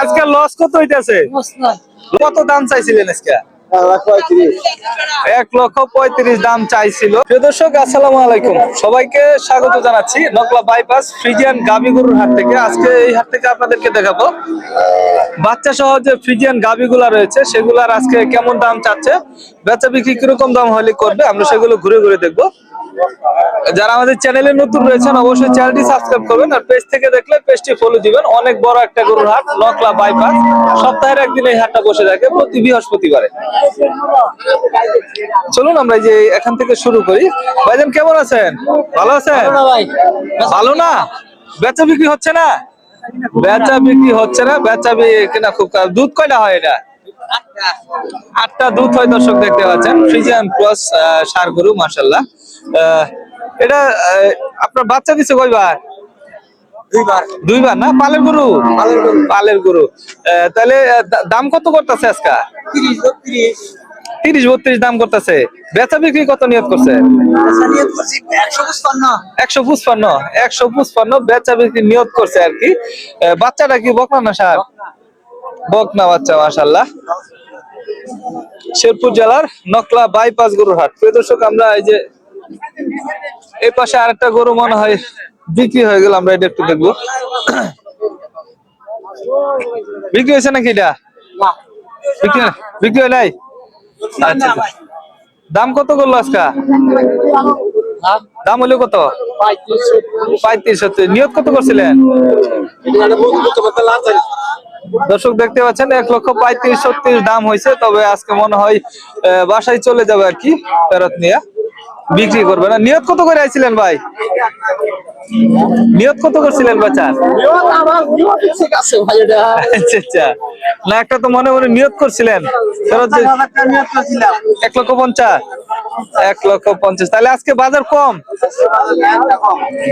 আজকে লস কত হইতেছে? কত দাম চাইছিলেন আজকে? এক লক্ষ পঁয়ত্রিশ দাম চাইছিল। প্রিয় দর্শক আসসালামু আলাইকুম। সবাইকে স্বাগত জানাচ্ছি নকলা বাইপাস ফ্রিজিয়ান গাবি গরুর হাট থেকে। আজকে এই হাট থেকে আপনাদেরকে দেখাবো। বাচ্চা সহ যে ফ্রিজিয়ান গাবিগুলা রয়েছে সেগুলার আজকে কেমন দাম চাচ্ছে? বেচা বিক্রি কীরকম দাম হলে করবে আমরা সেগুলো ঘুরে ঘুরে দেখব। যারা আমাদের চ্যানেলে নতুন রয়েছেন অবশ্যই চ্যানেলটি সাবস্ক্রাইব করবেন আর পেজ থেকে দেখলে পেজটি ফলো দিবেন। অনেক বড় একটা গরুর হাট নকলা বাইপাস সপ্তাহের একদিন এই হাটটা বসে থাকে প্রতি বৃহস্পতিবারে। চলুন আমরা এই যে এখান থেকে শুরু করি। ভাইজান কেমন আছেন? ভালো আছেন? ভালো না বেচা বিক্রি হচ্ছে না? বেচা বিক্রি হচ্ছে না বেচা বিক্রি না খুব। দুধ কয়টা হয় এটা? আটটা দুধ হয় দর্শক দেখতে পাচ্ছেন। ফ্রিজিয়ান ক্রস সার গরু মাসাল্লাহ এটা আপনার বাচ্চা দিছে কয়বার? দুইবার। না? পালের গরু? পালের গরু। আহ, তাহলে দাম কত করতেছে আজকা? তিরিশ বত্রিশ। দাম করতেছে। বেচা বিক্রি কত নিয়ত করছে? একশো পুষ্পান্ন একশো পুষ্পান্ন বেচা বিক্রি নিয়ত করছে আর কি। বাচ্চাটা কি বকনা না সার? বকনা। বাচ্চা মাসাল্লাহ শেরপুর জেলার নকলা বাইপাস গরুর হাট প্রিয় দর্শক আমরা এই যে এই পাশে আরেকটা গরু মনে হয় বিক্রি হয়ে গেল আমরা এটা একটু দেখব। বিক্রি হয়েছে নাকি এটা? বিক্রি বিক্রি হয় নাই? আচ্ছা আচ্ছা। দাম কত করল আজকা? দাম? হলো কত? পঁয়ত্রিশ নিয়োগ কত করছিলেন? দর্শক দেখতে পাচ্ছেন এক লক্ষ পঁয়ত্রিশ ছত্রিশ দাম হয়েছে তবে আজকে মনে হয় বাসায় চলে যাবে আর কি ফেরত নিয়ে। বিক্রি করবে না। নিয়ত কত করে আইছিলেন ভাই? নিয়ত কত করছিলেন বাচ্চার আচ্ছা আচ্ছা। না একটা তো মনে মনে নিয়ত করছিলেন। ফেরত এক লক্ষ পঞ্চাশ। এক লক্ষ পঞ্চাশ। তাহলে আজকে বাজার কম?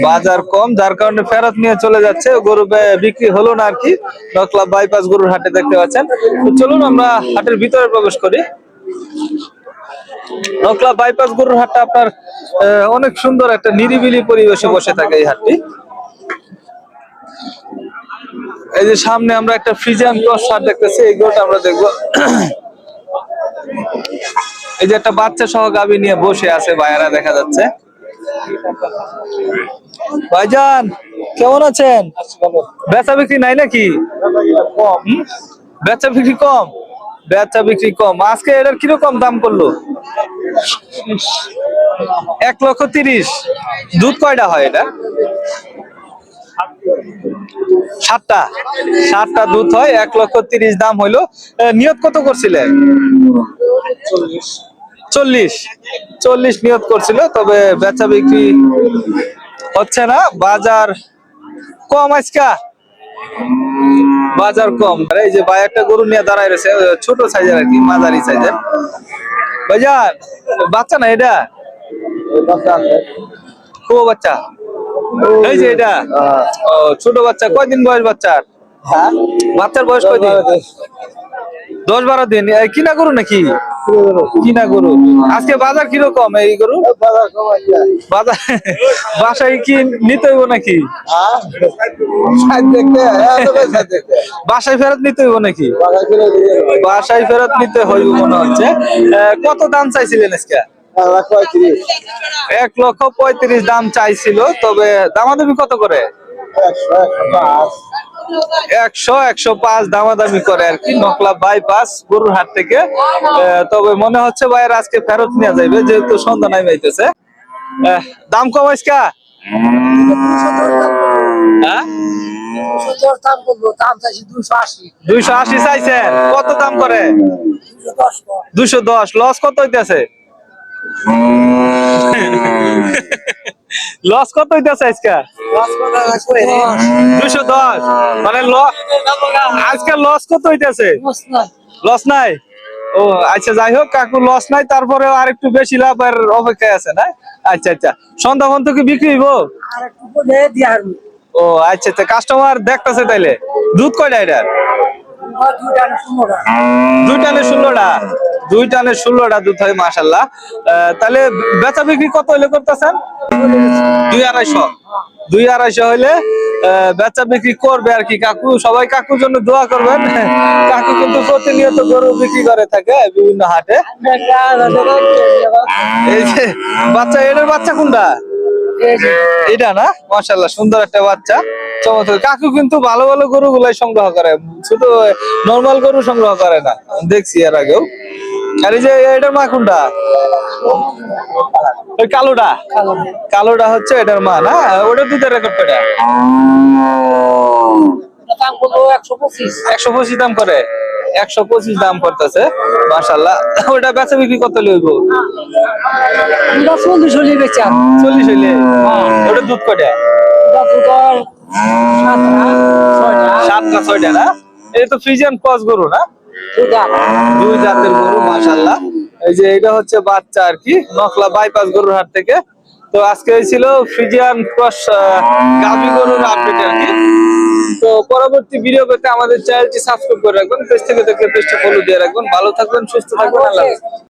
বাজার কম, যার কারণে ফেরত নিয়ে চলে যাচ্ছে। গরু বিক্রি হলো না আর কি। নকলা বাইপাস গরুর হাটে দেখতে পাচ্ছেন। চলুন আমরা হাটের ভিতরে প্রবেশ করি। নকলা বাইপাস গরুর হাটটা আপনার অনেক সুন্দর একটা নিরিবিলি পরিবেশে বসে থাকে এই হাটটি। এই যে সামনে আমরা একটা ফ্রিজিয়ান ক্রস শার্ট দেখতেছি। এই গরুটা আমরা দেখব। এই যে একটা বাচ্চা সহ গাবি নিয়ে বসে আছে ভাইয়ারা, দেখা যাচ্ছে। ভাইজান, কেমন আছেন? বেচা বিক্রি নাই নাকি? বেচা বিক্রি কম? বেচা বিক্রি কম। আজকে এটার কীরকম দাম করল এক লক্ষ তিরিশ। দুধ কয়টা হয় এটা? সাতটা। সাতটা দুধ হয়, এক লক্ষ তিরিশ দাম হইল। নিয়ত কত করছিলেন? চল্লিশ। চল্লিশ নিয়ত করছিল তবে বেচা বিক্রি হচ্ছে না। বাজার কম আজকা। বাজার কম। এই যে ভাই একটা গরু নিয়ে দাঁড়ায় রয়েছে ছোট সাইজের আর কি মাঝারি সাইজের। ভাইজান বাচ্চা না এটা? খুব বাচ্চা। এই যে এটা? ছোট বাচ্চা। কয়দিন বয়স বাচ্চার? বাচ্চার বয়স কয়দিন? দশ বারো দিন। কিনা গরু নাকি? কিনা গরু? আজকে বাজার কীরকম এই গরু? বাজার বাসায় কি নিতে হইব নাকি? বাসায় ফেরত নিতে হইব নাকি? বাসায় ফেরত নিতে হইব। মনে হচ্ছে। কত দাম চাইছিলেন আজকে? এক লক্ষ পঁয়ত্রিশ দাম চাইছিল তবে দামাদামি কত করে? একশো একশো পাঁচ দামাদামি করে আর কি নকলা বাইপাস গরুর হাট থেকে। তবে মনে হচ্ছে ভাইয়ের আজকে ফেরত নিয়ে যাইবে, যেহেতু সন্ধ্যা নাই পাইতেছে দাম কম আজকা? হ্যাঁ? দুইশো আশি কত দাম করে? দুইশো দশ। লস কত হইতেছে? লস কত হইতেছে আজকে? দুইশো দশ। মানে আজকে লস কত হইতেছে? লস নাই। ও আচ্ছা যাই হোক কাকু লস নাই তারপরে আর একটু বেশি লাভ আর অপেক্ষায় আছে না? আচ্ছা আচ্ছা। সন্ধ্যা পর্যন্ত কি বিক্রি হইব? ও আচ্ছা আচ্ছা। কাস্টমার দেখতেছে তাইলে। দুধ কয়টা এটা? দুইটা না ষোলোটা? দুই টানে ষোলোটা দুধ হয় মাসাল্লাহ তাহলে বেচা বিক্রি কত হলে করতেছেন? দুই আড়াইশো। দুই আড়াইশো আহ, বেচা বিক্রি করবে আর কি কাকু। সবাই কাকুর জন্য দোয়া করবেন। কাকু কিন্তু প্রতিনিয়ত গরু বিক্রি করে থাকে বিভিন্ন হাটে। এই যে বাচ্চা এটার বাচ্চা কোনটা? এটা না? মাশাল্লাহ সুন্দর একটা বাচ্চা। চমৎকার। কাকু কিন্তু ভালো ভালো গরু গুলাই সংগ্রহ করে। শুধু নর্মাল গরু সংগ্রহ করে না। দেখছি এর আগেও। আর এই যে এটার মা কোনটা? ওই কালোটা? কালোটা হচ্ছে এটার মা না? ওটা দুধের রেকর্ড কটা একশো পঁচিশ। দাম করে। একশো পঁচিশ দাম করতেছে মাশাল্লাহ ওটা বেচা বিক্রি কত লইব চল্লিশ হলে বেচা। চল্লিশ ওটা দুধ কটা সাতটা ছয়টা। না? এটা তো ফ্রিজিয়ান ক্রস গরু না? দুই জাতের গরু মাশাল্লাহ এই যে এটা হচ্ছে বাচ্চা আর কি নকলা বাইপাস গরুর হাট থেকে। তো আজকে ছিল ফ্রিজিয়ান ক্রস গাভি গরুর আপডেট আর কি। তো পরবর্তী ভিডিও পেতে আমাদের চ্যানেলটি সাবস্ক্রাইব করে রাখবেন পেজ থেকে দেখলে পেজটা ফলো দিয়ে রাখবেন। ভালো থাকবেন, সুস্থ থাকবেন, আল্লাহ।